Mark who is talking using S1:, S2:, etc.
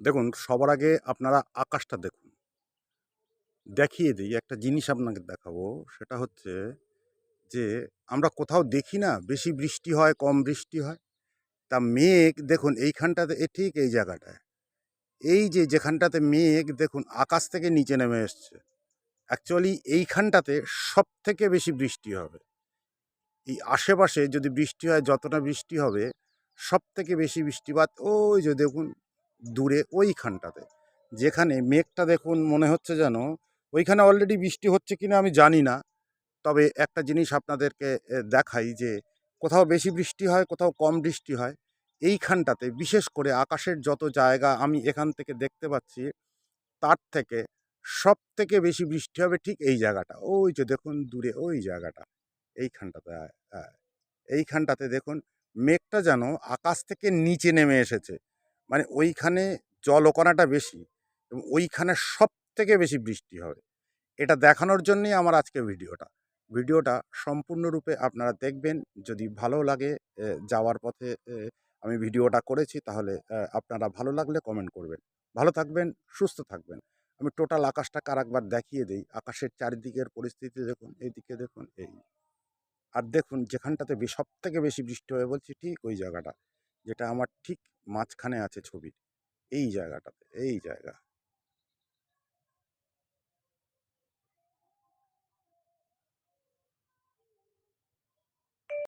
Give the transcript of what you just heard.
S1: দেখুন, সবার আগে আপনারা আকাশটা দেখুন। দেখিয়ে দিই, একটা জিনিস আপনাকে দেখাবো, সেটা হচ্ছে যে, আমরা কোথাও দেখি না, বেশি বৃষ্টি হয়, কম বৃষ্টি হয়। তা মেঘ, দেখুন, এইখানটাতে, এ ঠিক এই জায়গাটায়। এই যে, যেখানটাতে মেঘ, দেখুন, আকাশ থেকে নিচে নেমে এসছে। অ্যাকচুয়ালি এইখানটাতে সব থেকে বেশি বৃষ্টি হবে। এই আশেপাশে যদি বৃষ্টি হয়, যতটা বৃষ্টি হবে সব থেকে বেশি বৃষ্টিপাত, ওই যে, দেখুন দূরে ওইখানটাতে। যেখানে মেঘটা দেখুন মনে হচ্ছে যেন, ওইখানে অলরেডি বৃষ্টি হচ্ছে কিনা আমি জানি না। তবে একটা জিনিস আপনাদেরকে দেখাই যে, কোথাও বেশি বৃষ্টি হয়, কোথাও কম বৃষ্টি হয়, এইখানটাতে বিশেষ করে আকাশের যত জায়গা আমি এখান থেকে দেখতে পাচ্ছি, তার থেকে সব থেকে বেশি বৃষ্টি হবে ঠিক এই জায়গাটা। ওই যে দেখুন দূরে ওই জায়গাটা, এইখানটাতে এইখানটাতে দেখুন মেঘটা যেন আকাশ থেকে নিচে নেমে এসেছে। মানে ওইখানে জলকণাটা বেশি এবং ওইখানে সব থেকে বেশি বৃষ্টি হবে। এটা দেখানোর জন্যই আমার আজকে ভিডিওটা। ভিডিওটা সম্পূর্ণরূপে আপনারা দেখবেন। যদি ভালো লাগে যাওয়ার পথে আমি ভিডিওটা করেছি, তাহলে আপনারা ভালো লাগলে কমেন্ট করবেন। ভালো থাকবেন, সুস্থ থাকবেন। আমি টোটাল আকাশটাকে আর একবার দেখিয়ে দিই। আকাশের চারিদিকের পরিস্থিতি দেখুন, এইদিকে দেখুন, এই। আর দেখুন, যেখানটাতে সব থেকে বেশি বৃষ্টি হবে বলছি, ঠিক ওই জায়গাটা। যেটা আমার ঠিক মাঝখানে আছে ছবির এই জায়গাটাতে এই জায়গা।